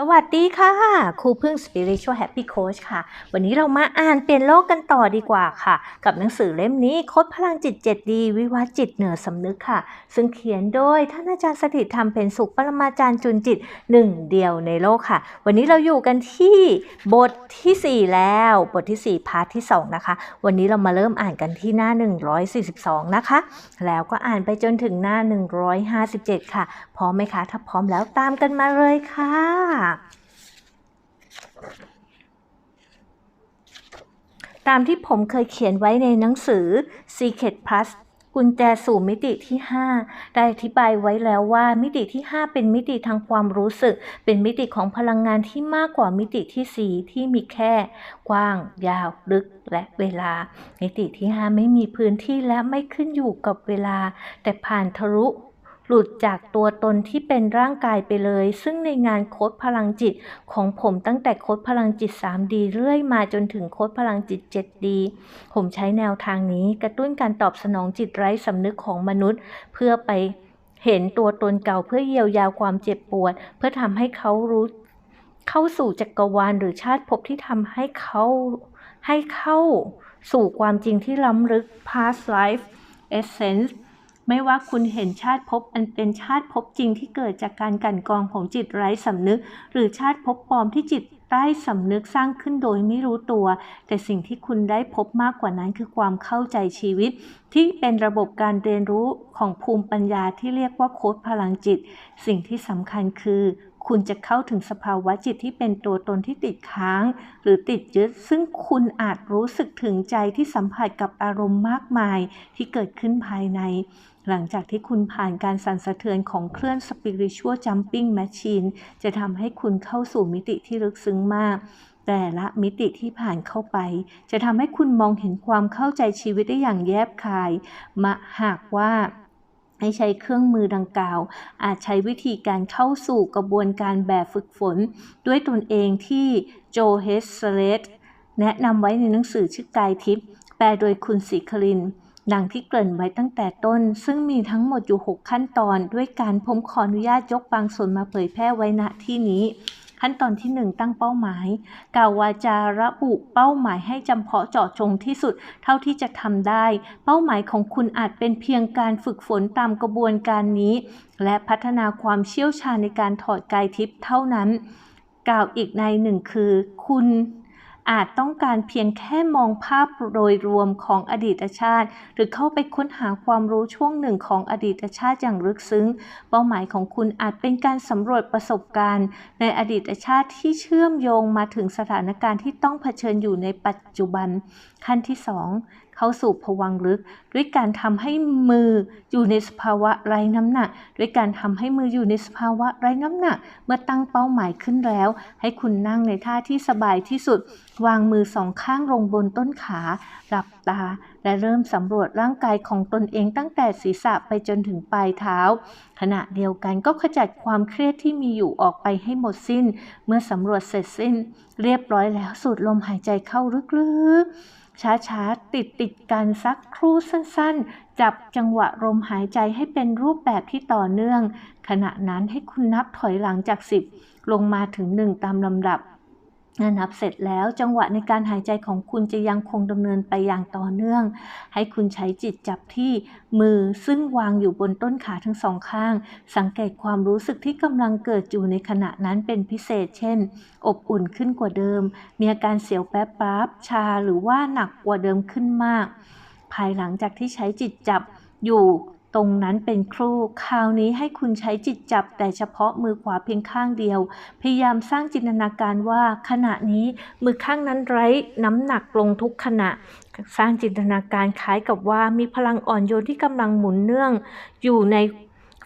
สวัสดีค่ะ ครูพึ่ง Spiritual Happy Coach ค่ะ วันนี้เรามาอ่านเปลี่ยนโลกกันต่อดีกว่าค่ะ กับหนังสือเล่มนี้โคดพลังจิต7ดี วิวัฒจิตเหนือสำนึกค่ะ ซึ่งเขียนโดยท่านอาจารย์สถิตธรรมเป็นสุขปรมาจารย์จุนจิตหนึ่งเดียวในโลกค่ะ วันนี้เราอยู่กันที่บททีสี่ 4 แล้ว บทที่ 4 พาร์ทที่ 2 นะคะ วันนี้เรามาเริ่มอ่านกันที่หน้า 142 นะคะ แล้วก็อ่านไปจนถึงหน้า 157 ค่ะ พร้อมไหมคะ ถ้าพร้อมแล้วตามกันมาเลยค่ะตามที่ผมเคยเขียนไว้ในหนังสือ Secret Plus กุญแจสู่มิติที่ 5 ได้อธิบายไว้แล้วว่า มิติที่ 5 เป็นมิติทางความรู้สึก เป็นมิติของพลังงานที่มากกว่ามิติที่ 4 ที่มีแค่ กว้าง ยาว ลึก และเวลา มิติที่ 5 ไม่มีพื้นที่และไม่ขึ้นอยู่กับเวลา แต่ผ่านทะลุ หลุดจากตัวตนที่เป็นร่างกายไปเลย ซึ่งในงานโค้ดพลังจิตของผมตั้งแต่โค้ดพลังจิต 3D เรื่อยมาจนถึงโค้ดพลังจิต 7D ผมใช้แนวทางนี้กระตุ้นการตอบสนองจิตไร้สำนึกของมนุษย์ เพื่อไปเห็นตัวตนเก่าเพื่อเยียวยาความเจ็บปวด เพื่อทำให้เขารู้เข้าสู่จักรวาลหรือชาติภพที่ทำให้เขาให้เข้าสู่ความจริงที่ล้ำลึก past life essence ไม่ว่าคุณเห็นชาติภพอันเป็นชาติภพจริงที่เกิดจากการกันกองของจิตไร้สำนึก หรือชาติภพปลอมที่จิตใต้สำนึกสร้างขึ้นโดยไม่รู้ตัว แต่สิ่งที่คุณได้พบมากกว่านั้นคือความเข้าใจชีวิต ที่เป็นระบบการเรียนรู้ของภูมิปัญญาที่เรียกว่าโค้ดพลังจิต สิ่งที่สำคัญคือ คุณจะเข้าถึงสภาวะจิตที่เป็นตัวตนที่ติดค้าง หรือติดยึด ซึ่งคุณอาจรู้สึกถึงใจที่สัมผัสกับอารมณ์มากมายที่เกิดขึ้นภายใน หลังจากที่คุณผ่านการสั่นสะเทือนของเคลื่อน Spiritual Jumping Machine จะทำให้คุณเข้าสู่มิติที่ลึกซึ้งมากแต่ละมิติที่ผ่านเข้าไป จะทำให้คุณมองเห็นความเข้าใจชีวิตได้อย่างแยบคายมาหากว่า ให้ใช้เครื่องมือดังกล่าว อาจใช้วิธีการเข้าสู่กระบวนการแบบฝึกฝน ด้วยตนเองที่โจเฮสเลตแนะนำไว้ในหนังสือชื่อกายทิพย์แปลโดยคุณศิคริน ดังที่เกริ่นไว้ตั้งแต่ต้น ซึ่งมีทั้งหมดอยู่ 6 ขั้นตอน ด้วยการผมขออนุญาตยกบางส่วนมาเผยแพร่ไว้ณที่นี้ ขั้นตอนที่ 1 ตั้งเป้าหมายกล่าววาจาระบุเป้าหมายให้จำเพาะเจาะจงที่สุดเท่าที่จะทำได้ เป้าหมายของคุณอาจเป็นเพียงการฝึกฝนตามกระบวนการนี้ และพัฒนาความเชี่ยวชาญในการถอดกายทิพย์เท่านั้น กล่าวอีกในหนึ่งคือ คุณ อาจต้องการเพียงแค่มองภาพโดยรวมของอดีตชาติ หรือเข้าไปค้นหาความรู้ช่วงหนึ่งของอดีตชาติอย่างลึกซึ้ง เป้าหมายของคุณอาจเป็นการสำรวจประสบการณ์ ในอดีตชาติที่เชื่อมโยงมาถึงสถานการณ์ที่ต้องเผชิญอยู่ในปัจจุบัน ขั้นที่ 2 เข้าสู่ภวังลึก ด้วยการทำให้มืออยู่ในสภาวะไร้น้ำหนัก ด้วยการทำให้มืออยู่ในสภาวะไร้น้ำหนัก เมื่อตั้งเป้าหมายขึ้นแล้ว ให้คุณนั่งในท่าที่สบายที่สุด วางมือสองข้างลงบนต้นขาหลับตา และเริ่มสำรวจร่างกายของตนเองตั้งแต่ศีรษะไปจนถึงปลายเท้า ขณะเดียวกันก็ขจัดความเครียดที่มีอยู่ออกไปให้หมดสิ้น เมื่อสำรวจเสร็จสิ้น เรียบร้อยแล้วสูดลมหายใจเข้าลึกๆ ช้าๆ ติดติดๆกันสักครู่สั้นๆ จับจังหวะลมหายใจให้เป็นรูปแบบที่ต่อเนื่อง ขณะนั้นให้คุณนับถอยหลังจาก 10 ลงมาถึง 1 ตามลำดับ เมื่อนับเสร็จแล้วจังหวะในการหายใจของคุณจะยังคงดำเนินไปอย่างต่อเนื่อง ให้คุณใช้จิตจับที่มือซึ่งวางอยู่บนต้นขาทั้งสองข้าง สังเกตความรู้สึกที่กำลังเกิดอยู่ในขณะนั้นเป็นพิเศษ เช่น อบอุ่นขึ้นกว่าเดิม มีอาการเสียวแป๊บปราบชาหรือว่าหนักกว่าเดิมขึ้นมาก ภายหลังจากที่ใช้จิตจับอยู่ ตรงนั้นเป็นครู่คราวนี้ให้คุณใช้จิตจับแต่เฉพาะมือขวาเพียงข้างเดียว พยายามสร้างจินตนาการว่า ขณะนี้มือข้างนั้นไร้น้ำหนักลงทุกขณะ สร้างจินตนาการคล้ายกับว่ามีพลังอ่อนโยนที่กำลังหมุนเนื่อง อยู่ใน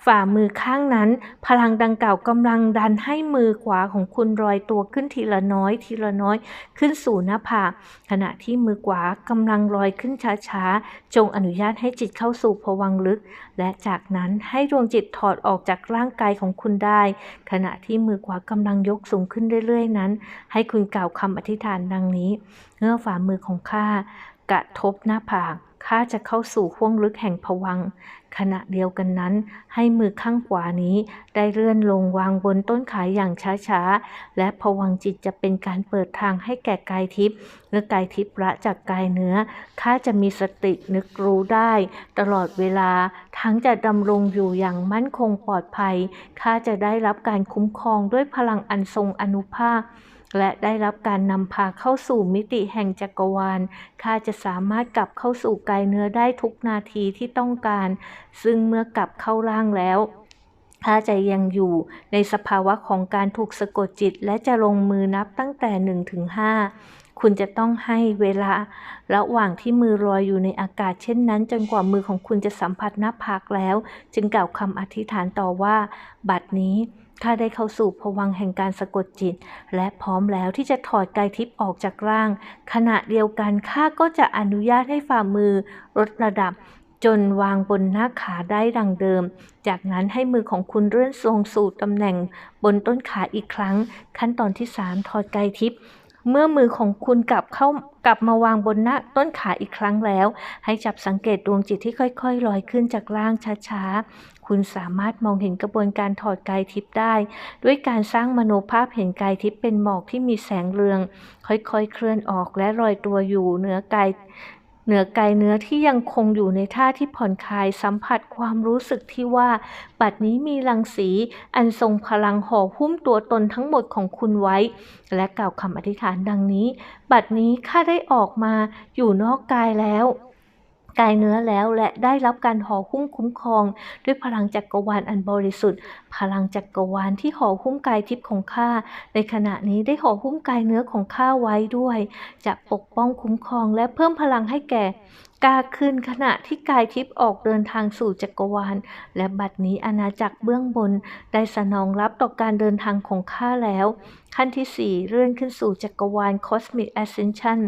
ฝ่ามือข้างนั้น พลังดังกล่าวกำลังดันให้มือขวาของคุณลอยตัวขึ้นทีละน้อย ทีละน้อย ขึ้นสู่หน้าผากขณะที่มือขวากำลังลอยขึ้นช้าๆ จงอนุญาตให้จิตเข้าสู่ภวังลึก และจากนั้นให้ดวงจิตถอดออกจากร่างกายของคุณได้ ขณะที่มือขวากำลังยกสูงขึ้นเรื่อยๆ นั้น ให้คุณกล่าวคำอธิษฐานดังนี้เมื่อฝ่ามือของข้า กระทบหน้าผากข้าจะเข้าสู่ห้วงลึกแห่งผวัง ขณะเดียวกันนั้น ให้มือข้างขวานี้ได้เลื่อนลงวางบนต้นขาอย่างช้าๆ และผวังจิตจะเป็นการเปิดทางให้แก่กายทิพย์เมื่อกายทิพย์ละจากกายเนื้อข้าจะมีสตินึกรู้ได้ ตลอดเวลาทั้งจะดำรงอยู่อย่างมั่นคงปลอดภัยข้าจะได้รับการคุ้มครองด้วยพลังอันทรงอนุภาพ และได้รับการนำพาเข้าสู่มิติแห่งจักรวาล ข้าจะสามารถกลับเข้าสู่กายเนื้อได้ทุกนาทีที่ต้องการ ซึ่งเมื่อกลับเข้าร่างแล้วข้าจะยังอยู่ในสภาวะของการถูกสะกดจิต และจะลงมือนับตั้งแต่1ถึง5คุณจะต้องให้เวลา ระหว่างที่มือลอยอยู่ในอากาศเช่นนั้น จนกว่ามือของคุณจะสัมผัสหน้าผากแล้ว จึงกล่าวคำอธิษฐานต่อว่า บัดนี้ ข้าได้เข้าสู่ภวังแห่งการสะกดจิต และพร้อมแล้วที่จะถอดกายทิพย์ออกจากร่าง ขณะเดียวกันข้าก็จะอนุญาตให้ฝ่ามือลดระดับ จนวางบนหน้าขาได้ดังเดิม จากนั้นให้มือของคุณเลื่อนทรงสู่ตำแหน่งบนต้นขาอีกครั้ง ขั้นตอนที่ 3 ถอดกายทิพย์ เมื่อมือของคุณกลับเข้ากลับมาวางบนหน้าต้นขาอีกครั้งแล้ว ให้จับสังเกตดวงจิตที่ค่อยๆลอยขึ้นจากล่างช้าๆ คุณสามารถมองเห็นกระบวนการถอดกายทิพย์ได้ ด้วยการสร้างมโนภาพเห็นกายทิพย์เป็นหมอกที่มีแสงเรือง ค่อยๆเคลื่อนออกและลอยตัวอยู่เหนือกาย เหนือกายเนื้อที่ยังคงอยู่ในท่าที่ผ่อนคลายสัมผัสความรู้สึกที่ว่า บัดนี้มีรังสีอันทรงพลังห่อหุ้มตัวตนทั้งหมดของคุณไว้ และกล่าวคำอธิษฐานดังนี้ บัดนี้ข้าได้ออกมาอยู่นอกกายแล้ว กายเนื้อแล้วและได้รับการห่อหุ้มคุ้มครอง ด้วยพลังจักกรวาลอันบริสุทธิ์ พลังจักกรวาลที่ห่อหุ้มกายทิพย์ของข้าในขณะนี้ได้ห่อหุ้มกายเนื้อของข้าไว้ด้วย จะปกป้องคุ้มครองและเพิ่มพลังให้แก่กาขึ้นขณะที่กายทิพย์ออกเดินทางสู่จักรวาล และบัดนี้อาณาจักรเบื้องบน ได้สนองรับต่อการเดินทางของข้าแล้ว ขั้นที่ 4 เลื่อนขึ้นสู่จักรวาล Cosmic Ascension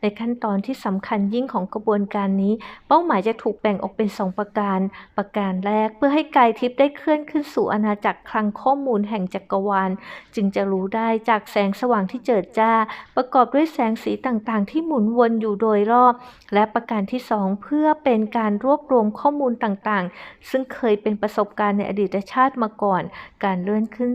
ในขั้นตอนที่สำคัญยิ่งของกระบวนการนี้ เป้าหมายจะถูกแบ่งออกเป็น 2 ประการ ประการแรกเพื่อให้กายทิพย์ได้เคลื่อนขึ้นสู่อาณาจักรคลังข้อมูลแห่งจักรวาล จึงจะรู้ได้จากแสงสว่างที่เจิดจ้า ประกอบด้วยแสงสีต่างๆ ที่หมุนวนอยู่โดยรอบ และประการที่ 2 เพื่อเป็นการรวบรวมข้อมูลต่างๆ ซึ่งเคยเป็นประสบการณ์ในอดีตชาติมาก่อน การเลื่อนขึ้น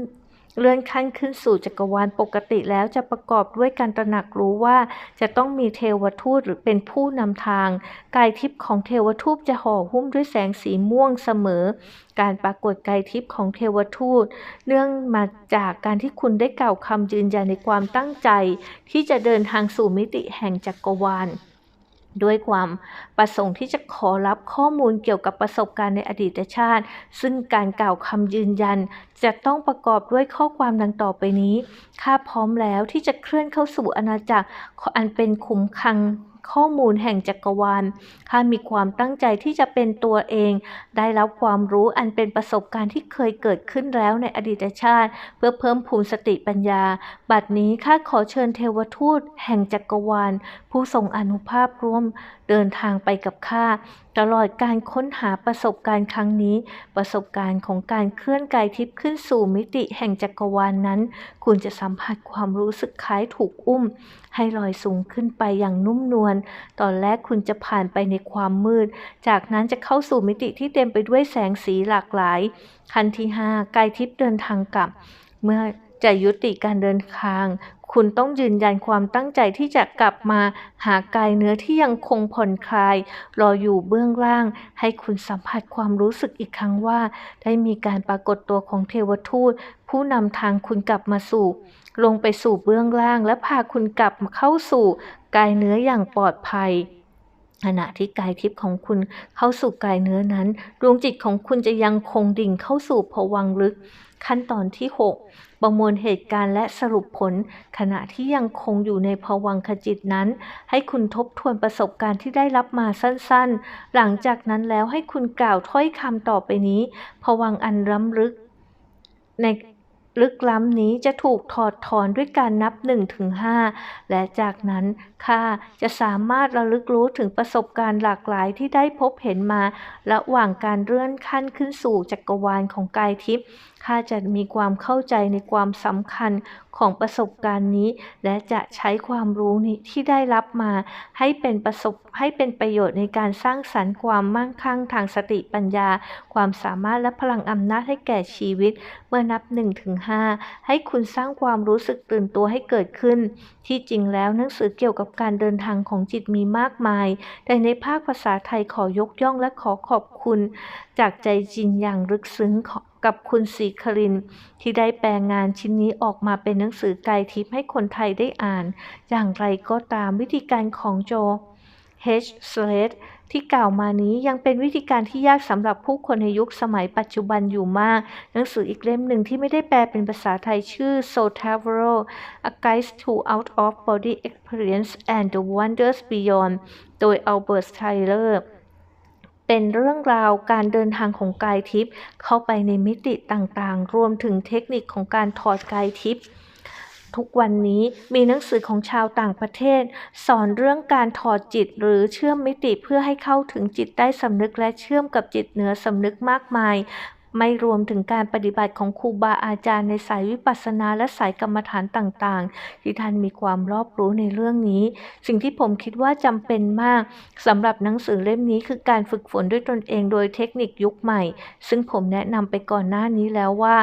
เลื่อนขั้นขึ้นสู่จักรวาลปกติแล้วจะประกอบด้วยการตระหนักรู้ว่าจะต้องมีเทวทูตหรือเป็นผู้นำทาง กายทิพย์ของเทวทูตจะห่อหุ้มด้วยแสงสีม่วงเสมอ การปรากฏกายทิพย์ของเทวทูต เนื่องมาจากการที่คุณได้กล่าวคำยืนยันในความตั้งใจ ที่จะเดินทางสู่มิติแห่งจักรวาล ด้วยความประสงค์ที่จะขอรับข้อมูลเกี่ยวกับประสบการณ์ในอดีตชาติ ซึ่งการกล่าวคำยืนยันจะต้องประกอบด้วยข้อความดังต่อไปนี้ ข้าพร้อมแล้วที่จะเคลื่อนเข้าสู่อาณาจักรอันเป็นขุมคลังข้อมูลแห่งจักรวาล ข้ามีความตั้งใจที่จะเป็นตัวเอง ได้รับความรู้อันเป็นประสบการณ์ที่เคยเกิดขึ้นแล้วในอดีตชาติ เพื่อเพิ่มพูนสติปัญญา บัดนี้ข้าขอเชิญเทวทูตแห่งจักรวาล ผู้ทรงอนุภาพร่วมเดินทางไปกับข้าตลอดการค้นหาประสบการณ์ครั้งนี้ ประสบการณ์ของการเคลื่อนกายทิพย์ขึ้นสู่มิติแห่งจักรวาลนนั้น คุณจะสัมผัสความรู้สึกคล้ายถูกอุ้ม ให้ลอยสูงขึ้นไปอย่างนุ่มนวล ตอนแรกคุณจะผ่านไปในความมืด จากนั้นจะเข้าสู่มิติที่เต็มไปด้วยแสงสีหลากหลายขั้นที่ 5 กายทิพย์เดินทางกลับ เมื่อจะยุติการเดินทาง คุณต้องยืนยันความตั้งใจที่จะกลับมาหากายเนื้อที่ยังคงผ่อนคลาย รออยู่เบื้องล่าง ให้คุณสัมผัสความรู้สึกอีกครั้งว่า ได้มีการปรากฏตัวของเทวทูต ผู้นำทางคุณกลับมาสู่ ลงไปสู่เบื้องล่าง และพาคุณกลับเข้าสู่กายเนื้ออย่างปลอดภัยขณะที่กายทิพย์ของคุณเข้าสู่กายเนื้อนั้น ดวงจิตของคุณจะยังคงดิ่งเข้าสู่ภวังลึก ขั้นตอนที่ 6 ประมวลเหตุการณ์และสรุปผล ขณะที่ยังคงอยู่ในภวังคจิตนั้น ให้คุณทบทวนประสบการณ์ที่ได้รับมาสั้นๆ หลังจากนั้นแล้วให้คุณกล่าวถ้อยคำต่อไปนี้ภวังอันล้ำลึก ในลึกล้ำนี้จะถูกถอดถอนด้วยการนับ1ถึง5และจากนั้นข้าจะสามารถระลึกรู้ถึงประสบการณ์หลากหลายที่ได้พบเห็นมา ระหว่างการเลื่อนขั้นขึ้นสู่จักรวาลของกายทิพย์ ข้าจะมีความเข้าใจในความสำคัญของประสบการณ์นี้ และจะใช้ความรู้นี้ที่ได้รับมา ให้เป็นประสบให้เป็นประโยชน์ในการสร้างสรรค์ความมั่งคั่งทางสติปัญญา ความสามารถและพลังอำนาจให้แก่ชีวิต เมื่อนับ1ถึง5ให้คุณสร้างความรู้สึกตื่นตัวให้เกิดขึ้น ที่จริงแล้วหนังสือเกี่ยวกับการเดินทางของจิตมีมากมาย แต่ในภาคภาษาไทยขอยกย่องและขอขอบคุณ จากใจจริงอย่างลึกซึ้งขอ กับคุณศรีครินที่ได้แปลงานชิ้นนี้ออกมาเป็นหนังสือไกด์ทิปให้คนไทยได้อ่าน อย่างไรก็ตามวิธีการของโจ H. s l a t ที่กล่าวมานี้ยังเป็นวิธีการที่ยากสำหรับผู้คนในยุคสมัยปัจจุบันอยู่มาก หนังสืออีกเล่มหนึ่งที่ไม่ได้แปลเป็นภาษาไทยชื่อ Soul Traveler A Guide to Out of Body Experience and the Wonders Beyond โดย Albert Tyler เป็นเรื่องราวการเดินทางของกายทิพย์เข้าไปในมิติต่างๆ รวมถึงเทคนิคของการถอดกายทิพย์ทุกวันนี้มีหนังสือของชาวต่างประเทศ สอนเรื่องการถอดจิตหรือเชื่อมมิติเพื่อให้เข้าถึงจิตใต้สำนึกและเชื่อมกับจิตเหนือสำนึกมากมาย ไม่รวมถึงการปฏิบัติของครูบาอาจารย์ในสายวิปัสสนาและสายกรรมฐานต่างๆ ที่ท่านมีความรอบรู้ในเรื่องนี้ สิ่งที่ผมคิดว่าจำเป็นมากสำหรับหนังสือเล่มนี้คือการฝึกฝนด้วยตนเองโดยเทคนิคยุคใหม่ ซึ่งผมแนะนำไปก่อนหน้านี้แล้วว่า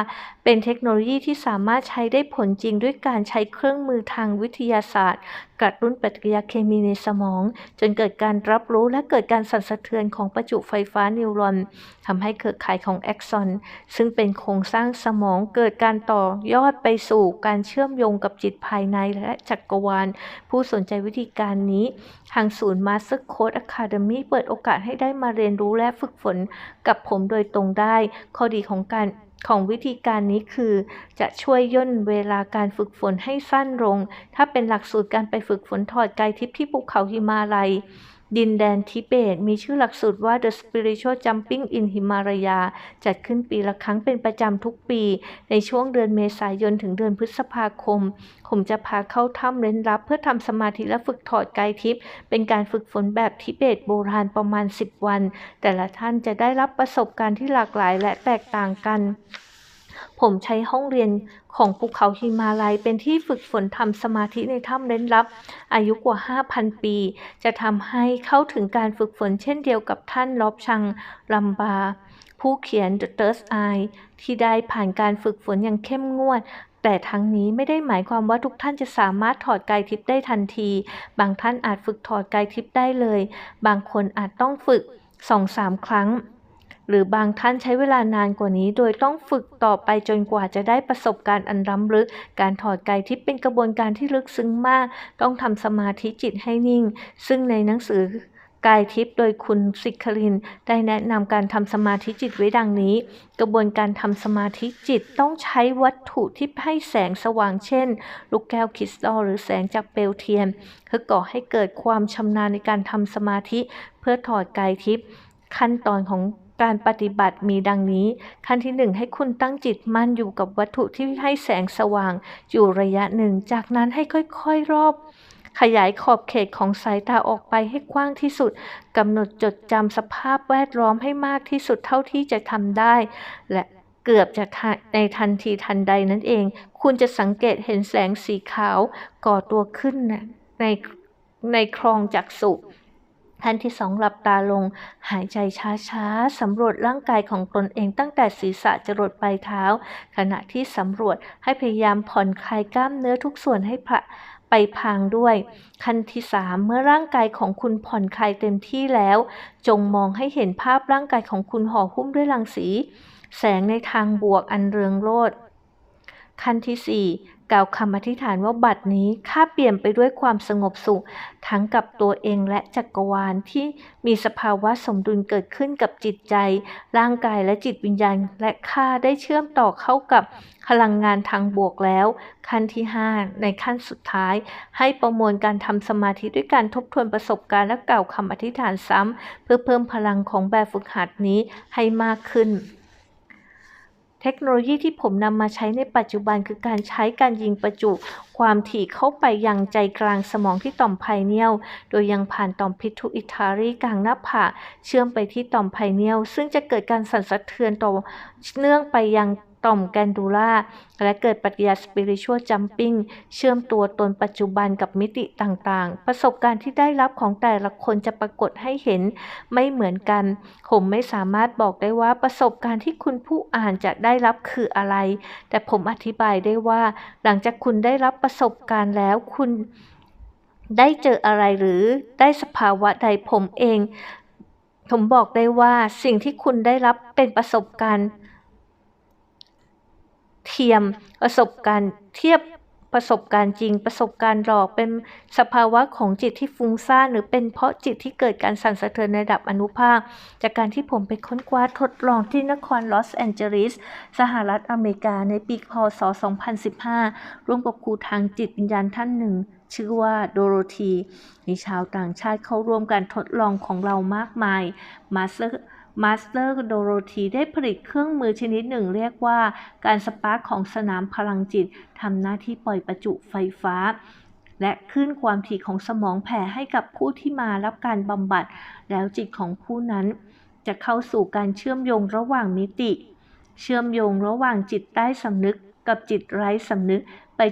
เป็นเทคโนโลยีที่สามารถใช้ได้ผลจริงด้วยการใช้เครื่องมือทางวิทยาศาสตร์ กระตุ้นปฏิกิริยาเคมีในสมอง จนเกิดการรับรู้และเกิดการสั่นสะเทือนของประจุไฟฟ้านิวรอนทำให้เครือข่ายของแอ็กซอนซึ่งเป็นโครงสร้างสมองเกิดการต่อยอดไปสู่การเชื่อมโยงกับจิตภายในและจักรวาล ผู้สนใจวิธีการนี้ ทางศูนย์ Master Code Academy เปิดโอกาสให้ได้มาเรียนรู้และฝึกฝนกับผมโดยตรงได้ ข้อดีของการของวิธีการนี้คือจะช่วยย่นเวลาการฝึกฝนให้สั้นลง ถ้าเป็นหลักสูตรการไปฝึกฝนถอดไกายทิพย์ที่ภูเขาหิมาลัย ดินแดนทิเบต มีชื่อหลักสูตรว่า The Spiritual Jumping in Himalaya จัดขึ้นปีละครั้งเป็นประจำทุกปี ในช่วงเดือนเมษายนถึงเดือนพฤษภาคม ผมจะพาเข้าถ้ำเร้นลับ เพื่อทำสมาธิและฝึกถอดกายทิพย์เป็นการฝึกฝนแบบทิเบตโบราณประมาณ 10 วัน แต่ละท่านจะได้รับประสบการณ์ที่หลากหลายและแตกต่างกัน ผมใช้ห้องเรียนของภูเขาหิมาลัยเป็นที่ฝึกฝนทำสมาธิในถ้ำเร้นลับ อายุกว่า 5,000 ปี จะทำให้เข้าถึงการฝึกฝนเช่นเดียวกับท่านลอบชังลัมบา ผู้เขียน The Third Eye ที่ได้ผ่านการฝึกฝนอย่างเข้มงวดแต่ทั้งนี้ไม่ได้หมายความว่าทุกท่านจะสามารถถอดกายทิพย์ได้ทันที บางท่านอาจฝึกถอดกายทิพย์ได้เลย บางคนอาจต้องฝึกสองสามครั้ง หรือบางท่านใช้เวลานานกว่านี้ โดยต้องฝึกต่อไปจนกว่าจะได้ประสบการณ์อันล้ำลึก การถอดกายทิพย์เป็นกระบวนการที่ลึกซึ้งมาก ต้องทำสมาธิจิตให้นิ่ง ซึ่งในหนังสือกายทิพย์โดยคุณสิคริน ได้แนะนำการทำสมาธิจิตไว้ดังนี้ กระบวนการทำสมาธิจิตต้องใช้วัตถุที่ให้แสงสว่างเช่น ลูกแก้วคริสตัลหรือแสงจากเปลวเทียนเพื่อก่อให้เกิดความชำนาญในการทำสมาธิ เพื่อถอดกายทิพย์ขั้นตอนของ การปฏิบัติมีดังนี้ ขั้นที่หนึ่งให้คุณตั้งจิตมั่นอยู่กับวัตถุที่ให้แสงสว่าง อยู่ระยะหนึ่ง จากนั้นให้ค่อยๆรอบ ขยายขอบเขตของสายตาออกไปให้กว้างที่สุดกำหนดจดจำสภาพแวดล้อมให้มากที่สุดเท่าที่จะทำได้ และเกือบจะในทันทีทันใดนั่นเอง คุณจะสังเกตเห็นแสงสีขาวก่อตัวขึ้นในในคลองจักสุ ท่านที่สองหลับตาลง หายใจช้าๆ สำรวจร่างกายของตนเองตั้งแต่ศีรษะจรดปลายเท้า ขณะที่สำรวจให้พยายามผ่อนคลายกล้ามเนื้อทุกส่วนให้ไปพางด้วย ขั้นที่สามเมื่อร่างกายของคุณผ่อนคลายเต็มที่แล้ว จงมองให้เห็นภาพร่างกายของคุณห่อหุ้มด้วยรังสี แสงในทางบวกอันเรืองโรจน์ ขั้นที่สี่กล่าวคำอธิษฐานว่าบัดนี้ข้าเปลี่ยนไปด้วยความสงบสุข ทั้งกับตัวเองและจักรวาลที่มีสภาวะสมดุลเกิดขึ้นกับจิตใจ ร่างกายและจิตวิญญาณ และข้าได้เชื่อมต่อเข้ากับพลังงานทางบวกแล้ว ขั้นที่ 5 ในขั้นสุดท้าย ให้ประมวลการทำสมาธิด้วยการทบทวนประสบการณ์และกล่าวคำอธิษฐานซ้ำเพื่อเพิ่มพลังของแบบฝึกหัดนี้ให้มากขึ้น เทคโนโลยีที่ผมนำมาใช้ในปัจจุบันคือการใช้การยิงประจุ ความถี่เข้าไปยังใจกลางสมองที่ต่อมไพเนียล โดยยังผ่านต่อมพิทูอิทารีกลางหน้าผากเชื่อมไปที่ต่อมไพเนียล ซึ่งจะเกิดการสั่นสะเทือนต่อเนื่องไปยัง ต่อมแกนดูล่า และเกิดปฏิกิริยาสปิริชวลจัมปิ้งเชื่อมตัวตนปัจจุบันกับมิติต่างๆ ประสบการณ์ที่ได้รับของแต่ละคนจะปรากฏให้เห็นไม่เหมือนกัน ผมไม่สามารถบอกได้ว่าประสบการณ์ที่คุณผู้อ่านจะได้รับคืออะไร แต่ผมอธิบายได้ว่า หลังจากคุณได้รับประสบการณ์แล้วคุณได้เจออะไรหรือได้สภาวะใดผมเอง ผมบอกได้ว่าสิ่งที่คุณได้รับเป็นประสบการณ์ เทียมประสบการณ์เทียบประสบการณ์จริง ประสบการณ์หลอกเป็นสภาวะของจิตที่ฟุ้งซ่านหรือเป็นเพราะจิตที่เกิดการสั่นสะเทือนในระดับอนุภาค จากการที่ผมไปค้นคว้าทดลองที่นครลอสแอนเจลิสสหรัฐอเมริกาในปีพศ 2015 ร่วมกับครูทางจิตวิญญาณท่านหนึ่ง ชื่อว่าโดโรธีมีชาวต่างชาติเข้าร่วมการทดลองของเรามากมายมาสเตอร์ มาสเตอร์โดโรธีได้ผลิตเครื่องมือชนิดหนึ่งเรียกว่าการสปาร์คของสนามพลังจิตทำหน้าที่ปล่อยประจุไฟฟ้า และคลื่นความถี่ของสมองแผ่ให้กับผู้ที่มารับการบำบัด แล้วจิตของผู้นั้น จะเข้าสู่การเชื่อมโยงระหว่างมิติ เชื่อมโยงระหว่างจิตใต้สำนึกกับจิตไร้สำนึก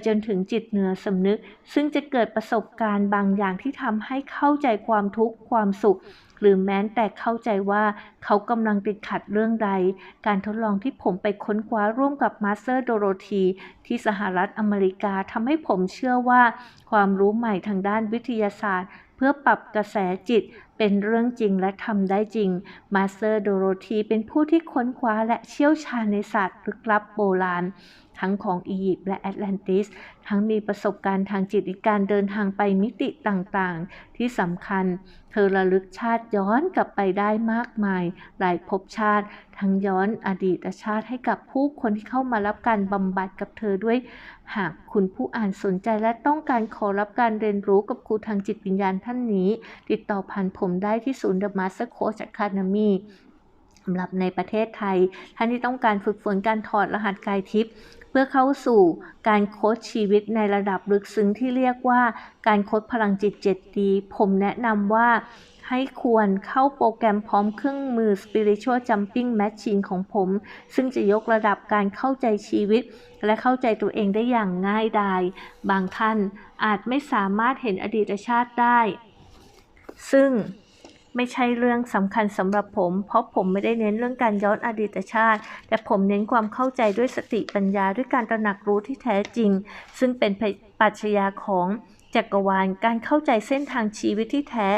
จนถึงจิตเหนือสำนึก ซึ่งจะเกิดประสบการณ์บางอย่างที่ทำให้เข้าใจความทุกข์ความสุข หรือแม้แต่เข้าใจว่าเขากำลังติดขัดเรื่องใด การทดลองที่ผมไปค้นคว้าร่วมกับมาสเตอร์โดโรธีที่สหรัฐอเมริกาทำให้ผมเชื่อว่า ความรู้ใหม่ทางด้านวิทยาศาสตร์ เพื่อปรับกระแสจิตเป็นเรื่องจริงและทำได้จริง มาสเตอร์โดโรธีเป็นผู้ที่ค้นคว้าและเชี่ยวชาญในศาสตร์ลึกลับโบราณ ทั้งของอียิปต์และแอตแลนติส ทั้งมีประสบการณ์ทางจิตในการเดินทางไปมิติต่างๆ ที่สำคัญ เธอระลึกชาติย้อนกลับไปได้มากมาย หลายภพชาติ ทั้งย้อนอดีตชาติให้กับผู้คนที่เข้ามารับการบำบัดกับเธอด้วย หากคุณผู้อ่านสนใจและต้องการขอรับการเรียนรู้กับครูทางจิตวิญญาณท่านนี้ ติดต่อผ่านผมได้ที่ศูนย์ The Master Coach Academy สำหรับในประเทศไทย ท่านที่ต้องการฝึกฝนการถอดรหัสกายทิพย์ เพื่อเข้าสู่การโค้ชชีวิตในระดับลึกซึ้งที่เรียกว่าการโค้ชพลังจิต 7D ผมแนะนำว่าให้ควรเข้าโปรแกรมพร้อมเครื่องมือ Spiritual Jumping Machine ของผม ซึ่งจะยกระดับการเข้าใจชีวิต และเข้าใจตัวเองได้อย่างง่ายดาย บางท่านอาจไม่สามารถเห็นอดีตชาติได้ ซึ่ง ไม่ใช่เรื่องสำคัญสำหรับผม เพราะผมไม่ได้เน้นเรื่องการย้อนอดีตชาติ แต่ผมเน้นความเข้าใจด้วยสติปัญญาด้วยการตระหนักรู้ที่แท้จริง ซึ่งเป็นปัจจัยของจักรวาลการเข้าใจเส้นทางชีวิตที่แท้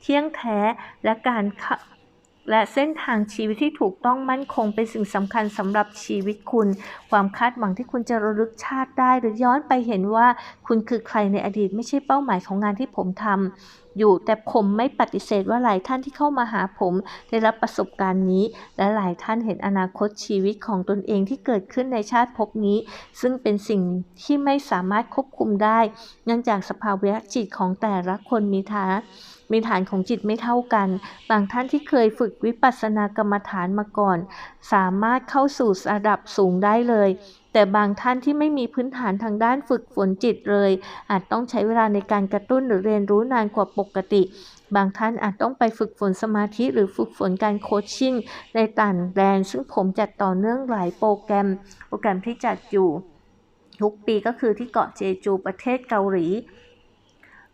เที่ยงแท้และการและเส้นทางชีวิตที่ถูกต้องมั่นคงเป็นสิ่งสำคัญสำหรับชีวิตคุณ ความคาดหวังที่คุณจะระลึกชาติได้ หรือย้อนไปเห็นว่าคุณคือใครในอดีตไม่ใช่เป้าหมายของงานที่ผมทำ อยู่ แต่ผมไม่ปฏิเสธว่าหลายท่านที่เข้ามาหาผมได้รับประสบการณ์นี้ และหลายท่านเห็นอนาคตชีวิตของตนเองที่เกิดขึ้นในชาติภพนี้ ซึ่งเป็นสิ่งที่ไม่สามารถควบคุมได้ เนื่องจากสภาวะจิตของแต่ละคนมีฐานมีฐานของจิตไม่เท่ากัน บางท่านที่เคยฝึกวิปัสสนากรรมฐานมาก่อน สามารถเข้าสู่ระดับสูงได้เลยแต่บางท่านที่ไม่มีพื้นฐานทางด้านฝึกฝนจิตเลย อาจต้องใช้เวลาในการกระตุ้นหรือเรียนรู้นานกว่าปกติ บางท่านอาจต้องไปฝึกฝนสมาธิหรือฝึกฝนการโคชชิ่งในต่างแดนซึ่งผมจัดต่อเนื่องหลายโปรแกรม โปรแกรมที่จัดอยู่ทุกปีก็คือที่เกาะเจจูประเทศเกาหลี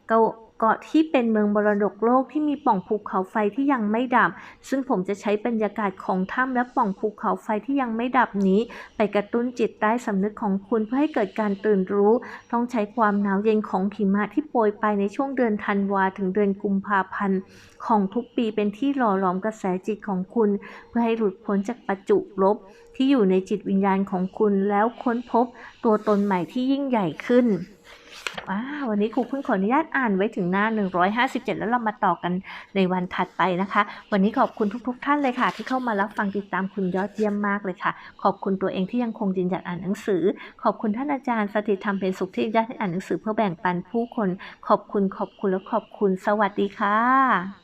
เกา กาะที่เป็นเมืองบรดกโลกที่มีปล่องภูเขาไฟที่ยังไม่ดับ ซึ่งผมจะใช้บรรยากาศของถ้ำและปล่องภูเขาไฟที่ยังไม่ดับนี้ ไปกระตุ้นจิตใต้สำนึกของคุณเพื่อให้เกิดการตื่นรู้ ต้องใช้ความหนาวเย็นของหิมะที่โปรยไปในช่วงเดือนธันวาถึงเดือนกุมภาพันธ์ของทุกปีเป็นที่หล่อหลอมกระแสจิตของคุณ เพื่อให้หลุดพ้นจากปัจจุลบที่อยู่ในจิตวิญญาณของคุณแล้วค้นพบตัวตนใหม่ที่ยิ่งใหญ่ขึ้น ว้าวันนี้ครูเพิ่งขออนุญาตอ่านไว้ถึงหน้า 157 แล้วเรามาต่อกันในวันถัดไปนะคะ วันนี้ขอบคุณทุก ๆ ท่านเลยค่ะ ที่เข้ามารับฟังติดตามคุณยอดเยี่ยมมากเลยค่ะ ขอบคุณตัวเองที่ยังคงยืนหยัดอ่านหนังสือ ขอบคุณท่านอาจารย์สถิธรรมเป็นสุขที่ยัดให้อ่านหนังสือเพื่อแบ่งปันผู้คน ขอบคุณขอบคุณและขอบคุณสวัสดีค่ะ